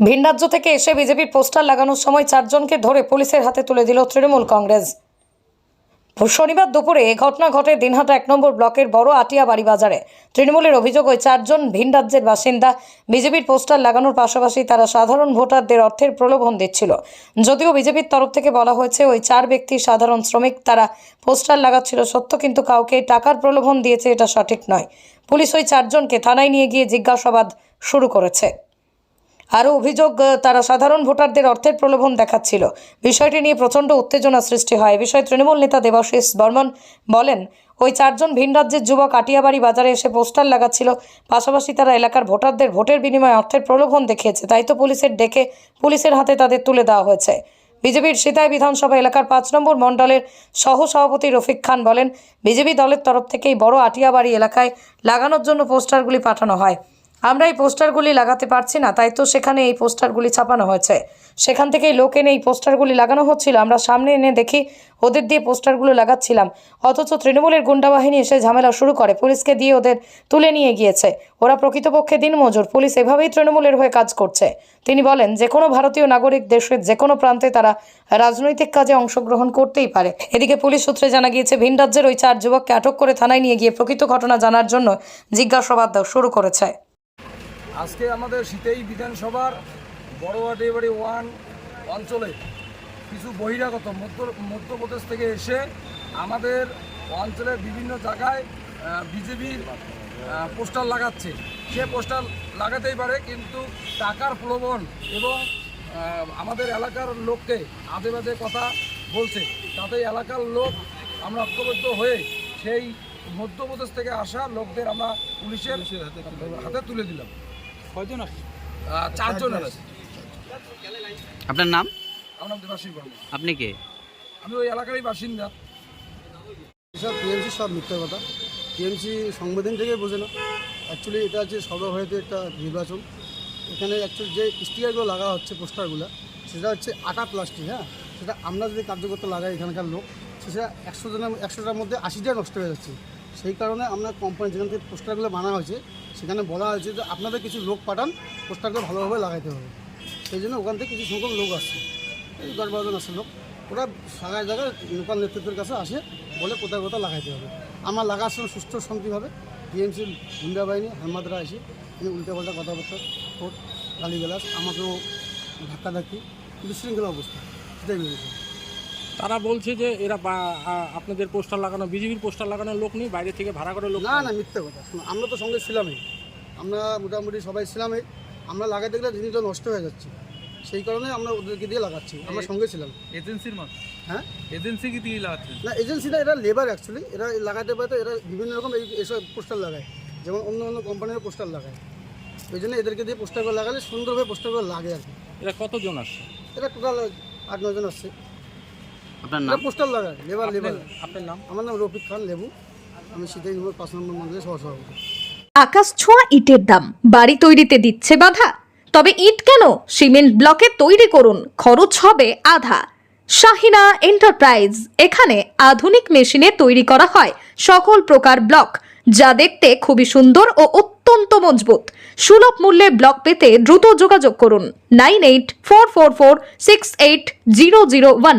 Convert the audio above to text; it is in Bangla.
ভিন রাজ্য থেকে এসে বিজেপির পোস্টার লাগানোর সময় চারজনকে ধরে পুলিশের হাতে তুলে দিল তৃণমূল কংগ্রেস। শনিবার দুপুরে এ ঘটনা ঘটে দিনহাটা এক নম্বর ব্লকের বড় আটিয়া বাড়ি বাজারে। তৃণমূলের অভিযোগ ওই চারজন ভিন রাজ্যের বাসিন্দা। বিজেপির পোস্টার লাগানোর পাশাপাশি তারা সাধারণ ভোটারদের অর্থের প্রলোভন দিচ্ছিল। যদিও বিজেপির তরফ থেকে বলা হয়েছে, ওই চার ব্যক্তি সাধারণ শ্রমিক, তারা পোস্টার লাগাচ্ছিল সত্য, কিন্তু কাউকে টাকার প্রলোভন দিয়েছে এটা সঠিক নয়। পুলিশ ওই চারজনকে থানায় নিয়ে গিয়ে জিজ্ঞাসাবাদ শুরু করেছে। আরও অভিযোগ তারা সাধারণ ভোটারদের অর্থের প্রলোভন দেখাচ্ছিল। বিষয়টি নিয়ে প্রচণ্ড উত্তেজনা সৃষ্টি হয়। বিষয়ে তৃণমূল নেতা দেবাশিস বর্মন বলেন, ওই চারজন ভিন রাজ্যের যুবক আটিয়াবাড়ি বাজারে এসে পোস্টার লাগাচ্ছিল। পাশাপাশি তারা এলাকার ভোটারদের ভোটের বিনিময়ে অর্থের প্রলোভন দেখিয়েছে। তাই তো পুলিশের ডেকে পুলিশের হাতে তাদের তুলে দেওয়া হয়েছে। বিজেপির সিতাই বিধানসভা এলাকার পাঁচ নম্বর মণ্ডলের সহ সভাপতি রফিক খান বলেন, বিজেপি দলের তরফ থেকেই বড় আটিয়াবাড়ি এলাকায় লাগানোর জন্য পোস্টারগুলি পাঠানো হয়। আমরা এই পোস্টারগুলি লাগাতে পারছি না, তাই তো সেখানে এই পোস্টারগুলি ছাপানো হয়েছে। সেখান থেকেই লোক এনে এই পোস্টারগুলি লাগানো হচ্ছিল। আমরা সামনে এনে দেখি, ওদের দিয়ে পোস্টারগুলো লাগাচ্ছিলাম। অথচ তৃণমূলের গুন্ডা বাহিনী এসে ঝামেলা শুরু করে, পুলিশকে দিয়ে ওদের তুলে নিয়ে গিয়েছে। ওরা প্রকৃতপক্ষে দিনমজুর পুলিশ এভাবেই তৃণমূলের হয়ে কাজ করছে। তিনি বলেন, যে কোনো ভারতীয় নাগরিক দেশের যে কোনো প্রান্তে তারা রাজনৈতিক কাজে অংশগ্রহণ করতেই পারে। এদিকে পুলিশ সূত্রে জানা গিয়েছে, ভিন রাজ্যের ওই চার যুবককে আটক করে থানায় নিয়ে গিয়ে প্রকৃত ঘটনা জানার জন্য জিজ্ঞাসাবাদ শুরু করেছে। আজকে আমাদের শীতেই বিধানসভার বড়োয়াটিবাড়ি ওয়ান অঞ্চলে কিছু বহিরাগত মধ্য মধ্যপ্রদেশ থেকে এসে আমাদের অঞ্চলের বিভিন্ন জায়গায় বিজেপির পোস্টার লাগাচ্ছে। সে পোস্টার লাগাতেই পারে কিন্তু টাকার প্রলোভন এবং আমাদের এলাকার লোককে আজে বাজে কথা বলছে। তাতে এলাকার লোক আমরা ঐক্যবদ্ধ হয়ে সেই মধ্যপ্রদেশ থেকে আসা লোকদের আমরা পুলিশের হাতে তুলে দিলাম। কয়জন আসছে? চারজন আছে। আপনার নাম? আমার নাম দেবাশিস বর্মা। আপনি কে? আমি ওই এলাকারই বাসিন্দা। এসব টিএমসি সব মিথ্যা কথা। টিএমসি সংবিধান থেকে বোঝে না। অ্যাকচুয়ালি এটা হচ্ছে সর্বভারতীয় একটা নির্বাচন। এখানে অ্যাকচুয়ালি যে স্টিকারগুলো লাগা হচ্ছে পোস্টারগুলো সেটা হচ্ছে আটা প্লাস্টিক হ্যাঁ? সেটা আমরা যদি কার্যকর্তা লাগাই এখানকার লোক সেটা একশো জনের একশোটার মধ্যে আশিটা নষ্ট হয়ে যাচ্ছে। সেই কারণে আমরা কোম্পানি যেখান থেকে পোস্টারগুলো বানা হয়েছে, সেখানে বলা হয়েছে যে আপনাদের কিছু লোক পাঠান, পোস্টারগুলো ভালোভাবে লাগাইতে হবে। সেই জন্য ওখান থেকে কিছু সংখ্যক লোক আসছে। এই দশ বারোজন আসছে লোক। ওরা জায়গায় জায়গায় লোকাল নেতৃত্বের কাছে আসে, বলে কোথায় কোথায় লাগাইতে হবে। আমার লাগার সময় সুস্থ শান্তিভাবে টিএমসির গুন্ডা বাহিনী হামাদরা আসে এনে উল্টাপাল্টা কথাবার্তা, কোর্ট, গালিগালাজ, আমাকেও ধাক্কাধাক্কি শৃঙ্খলা অবস্থা, সেটাই ভেবেছি। তারা বলছে যে এরা আপনাদের পোস্টার লাগানো বিজেপির পোস্টার লাগানোর লোক নেই বাইরে থেকে ভাড়া করে লোক না না মিথ্যে কথা। শুনো আমরা তো সঙ্গে ছিলামই আমরা মোটামুটি সবাই ছিলামই আমরা লাগাতে গেলে জিনিসটা নষ্ট হয়ে যাচ্ছে। সেই কারণে আমরা ওদেরকে দিয়ে লাগাচ্ছি। আমরা সঙ্গে ছিলাম। এজেন্সির মাল হ্যাঁ? এজেন্সি কি দিয়ে লাগাচ্ছেন? না এজেন্সিটা এরা লেবার অ্যাকচুয়ালি এরা লাগাতে পারে এরা বিভিন্ন রকম এই এসব পোস্টার লাগায়। যেমন অন্য অন্য কোম্পানির পোস্টার লাগায়। ওই জন্য এদেরকে দিয়ে পোস্টারগুলো লাগালে সুন্দরভাবে পোস্টারগুলো লাগে আর কি। এরা কতজন আসছে? এটা টোটাল আট নজন আসছে। আপনার নাম? পোস্টার লাগায় লেবার লেবার। আপনার নাম? আমার নাম রফিক খান লেবু। আমি পাঁচ নম্বর মন্দিরের সহসভাপতি। আকাশ ছোঁয়া ইটের দাম। বাড়ি তৈরিতে দিচ্ছে বাধা। তবে ইট কেন? সিমেন্ট ব্লকে তৈরি করুন। খরচ হবে আধা। শাহিনা এন্টারপ্রাইজ। এখানে আধুনিক মেশিনে তৈরি করা হয় সকল প্রকার ব্লক। যা দেখতে খুবই সুন্দর ও অত্যন্ত মজবুত। সুলভ মূল্যে ব্লক পেতে দ্রুত যোগাযোগ করুন। Nine eight four four four six eight zero zero one.